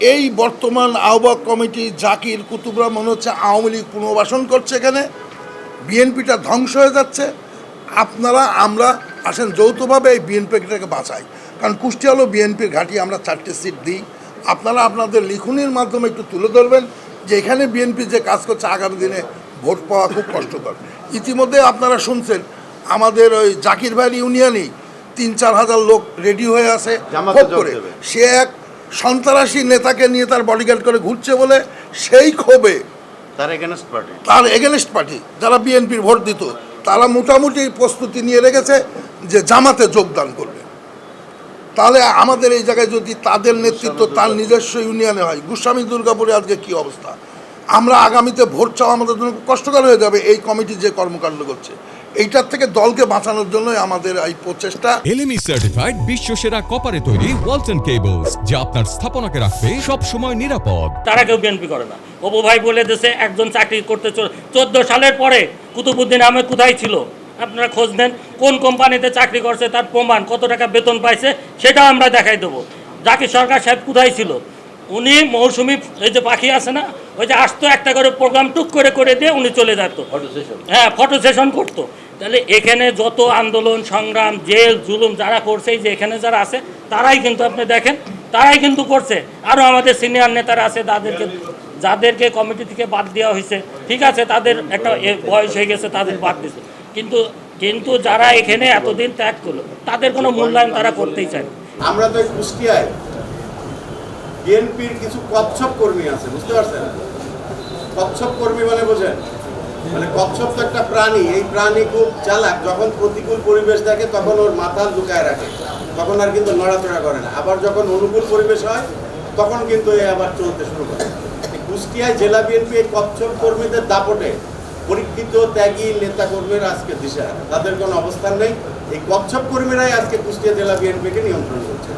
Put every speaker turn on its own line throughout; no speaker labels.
এই বর্তমান আহ্বায়ক কমিটি জাকির কুতুবরা মনে হচ্ছে আওয়ামী লীগ পুনর্বাসন করছে এখানে। বিএনপিটা ধ্বংস হয়ে যাচ্ছে। আপনারা আমরা আসেন যৌথভাবে এই বিএনপিটাকে বাঁচাই। কারণ কুষ্টিয়া হলো বিএনপির ঘাঁটি আমরা চারটে সিট দিই। আপনারা আপনাদের লিখনির মাধ্যমে একটু তুলে ধরবেন যে এখানে বিএনপি যে কাজ করছে আগামী দিনে ভোট পাওয়া খুব কষ্টকর। ইতিমধ্যে আপনারা শুনছেন আমাদের ওই জাকির ভাই ইউনিয়নেই তিন চার হাজার লোক রেডি হয়ে আছে করে। সে এক সন্ত্রাসী নেতাকে নিয়ে তার বডিগার্ড করে ঘুরছে বলে সেই ক্ষোভে
তার এগেনস্ট পার্টি
তার এগেনস্ট পার্টি যারা বিএনপির ভোট দিত তারা মোটামুটি প্রস্তুতি নিয়ে রেখেছে যে জামাতে যোগদান করবে। তাহলে আমাদের এই জায়গায় যদি তাদের নেতৃত্ব তার নিজস্ব ইউনিয়নে হয় গোস্বামী দুর্গাপুরে আজকে কি অবস্থা? আমরা আগামীতে ভোট চাওয়া আমাদের জন্য খুব কষ্টকর হয়ে যাবে এই কমিটি যে কর্মকাণ্ড করছে। এইটার থেকে দলকে বাঁচানোর জন্যই আমাদের এই প্রচেষ্টা।
এলএমই সার্টিফাইড বিশ্ব সেরা কপারে তৈরি ওয়ালটন কেবলস যা আপনার স্থাপনাকে রাখবে সব সময় নিরাপদ।
তারা কেউ বিএনপি করে না। অপু ভাই বলে দেশে একজন চাকরি করতে চোদ্দ সালের পরে কুতুবুদ্দিন আহমেদ কোথায় ছিল? আপনারা খোঁজ নেন কোন কোম্পানিতে চাকরি করছে তার প্রমাণ কত টাকা বেতন পাইছে সেটাও আমরা দেখাই দেবো। জাকির সরকার সাহেব কোথায় ছিল? উনি মৌসুমি এই যে পাখি আছে না ওই যে আসতো একটা করে প্রোগ্রাম টুক করে করে দিয়ে উনি চলে যেত। হ্যাঁ ফটো সেশন করতো। তাহলে এখানে যত আন্দোলন, সংগ্রাম, জেল, জুলুম যারা করছে যে এখানে যারা আছে, তারাই কিন্তু আপনি দেখেন, তারাই কিন্তু করছে। আরও আমাদের সিনিয়র নেতারা আছে, তাদেরকে, যাদেরকে কমিটি থেকে বাদ দেওয়া হয়েছে, ঠিক আছে, তাদের একটা বয়স হয়ে গেছে, তাদের বাদ দিছে কিন্তু কিন্তু যারা এখানে এতদিন ত্যাগ করল, তাদের কোনো মূল্যায়ন তারা করতেই চায়।
আমরা তো কুষ্টিয়ায় বিএনপির কিছু কচ্ছপ কর্মী আছে, বুঝতে পারছেন? কচ্ছপ কর্মী মানে বোঝেন। মানে কচ্ছপ তো একটা প্রাণী, এই প্রাণী খুব চালাক। যখন প্রতিকূল পরিবেশ থাকে তখন ওর মাথা লুকায় রাখে। তখন আর কিন্তু নড়াচড়া করে না। আবার যখন অনুকূল পরিবেশ হয়, তখন কিন্তু এ আবার চলতে শুরু করে। কুষ্টিয়ায় জেলা বিএনপি এই কচ্ছপ কর্মীদের দাপটে পরীক্ষিত ত্যাগী নেতা কর্মীরা আজকে দিশা। তাদের কোনো অবস্থান নেই। এই কচ্ছপ কর্মীরাই আজকে কুষ্টিয়া জেলা বিএনপিকে নিয়ন্ত্রণ করছে।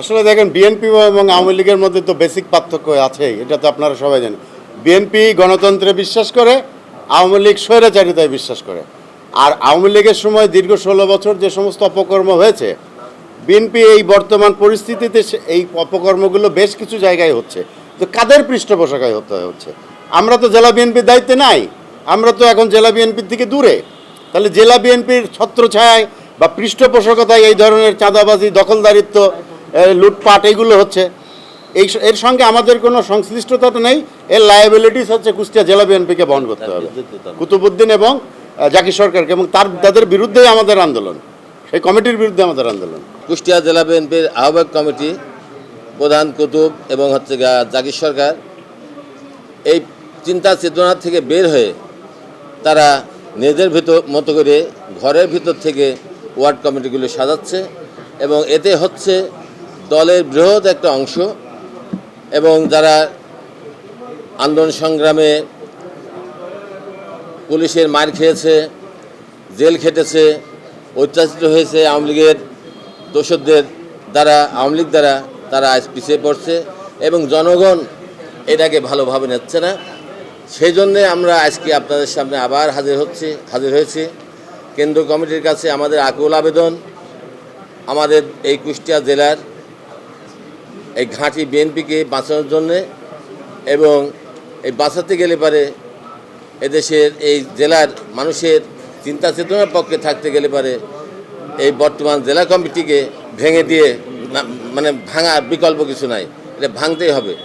আসলে দেখেন, বিএনপি এবং আওয়ামী লীগের মধ্যে তো বেসিক পার্থক্য আছে এটা তো আপনারা সবাই জানেন। বিএনপি গণতন্ত্রে বিশ্বাস করে আওয়ামী লীগ স্বৈরাচারিতায় বিশ্বাস করে। আর আওয়ামী লীগের সময় দীর্ঘ ষোলো বছর যে সমস্ত অপকর্ম হয়েছে, বিএনপি এই বর্তমান পরিস্থিতিতে এই অপকর্মগুলো বেশ কিছু জায়গায় হচ্ছে। তো কাদের পৃষ্ঠপোষকায় হতে হচ্ছে? আমরা তো জেলা বিএনপির দায়িত্বে নাই। আমরা তো এখন জেলা বিএনপির থেকে দূরে। তাহলে জেলা বিএনপির ছত্রছায়ায় বা পৃষ্ঠপোষকতায় এই ধরনের চাঁদাবাজি, দখলদারিত্ব লুটপাট, এইগুলো হচ্ছে। এই এর সঙ্গে আমাদের কোনো সংশ্লিষ্টতা তো নেই। এর লায়াবিলিটিস হচ্ছে কুষ্টিয়া জেলা বিএনপিকে বহন করতে হবে। কুতুবুদ্দিন এবং জাকির সরকারকে এবং তার তাদের বিরুদ্ধেই আমাদের আন্দোলন। সেই কমিটির বিরুদ্ধে আমাদের আন্দোলন।
কুষ্টিয়া জেলা বিএনপির আহ্বায়ক কমিটি প্রধান কুতুব এবং হচ্ছে জাকির সরকার এই চিন্তা চেতনা থেকে বের হয়ে তারা নিজেদের ভিতর মতো করে ঘরের ভিতর থেকে ওয়ার্ড কমিটিগুলো সাজাচ্ছে এবং এতে হচ্ছে দলের বৃহৎ একটা অংশ এবং যারা আন্দোলন সংগ্রামে পুলিশের মার খেয়েছে, জেল খেটেছে, অত্যাচারিত হয়েছে আওয়ামী লীগের দোষরদের দ্বারা, আওয়ামী লীগ দ্বারা তারা আজ পিছিয়ে পড়ছে এবং জনগণ এটাকে ভালোভাবে নিচ্ছে না। সেই জন্যে আমরা আজকে আপনাদের সামনে আবার হাজির হচ্ছি, হাজির হয়েছি। কেন্দ্র কমিটির কাছে আমাদের আকুল আবেদন। আমাদের এই কুষ্টিয়া জেলার এই ঘাঁটি বিএনপিকে বাঁচানোর জন্যে এবং এই বাঁচাতে গেলে পারে এদেশের এই জেলার মানুষের চিন্তা চেতনার পক্ষে থাকতে গেলে পারে এই বর্তমান জেলা কমিটিকে ভেঙে দিয়ে মানে ভাঙার বিকল্প কিছু নাই। এটা ভাঙতেই হবে।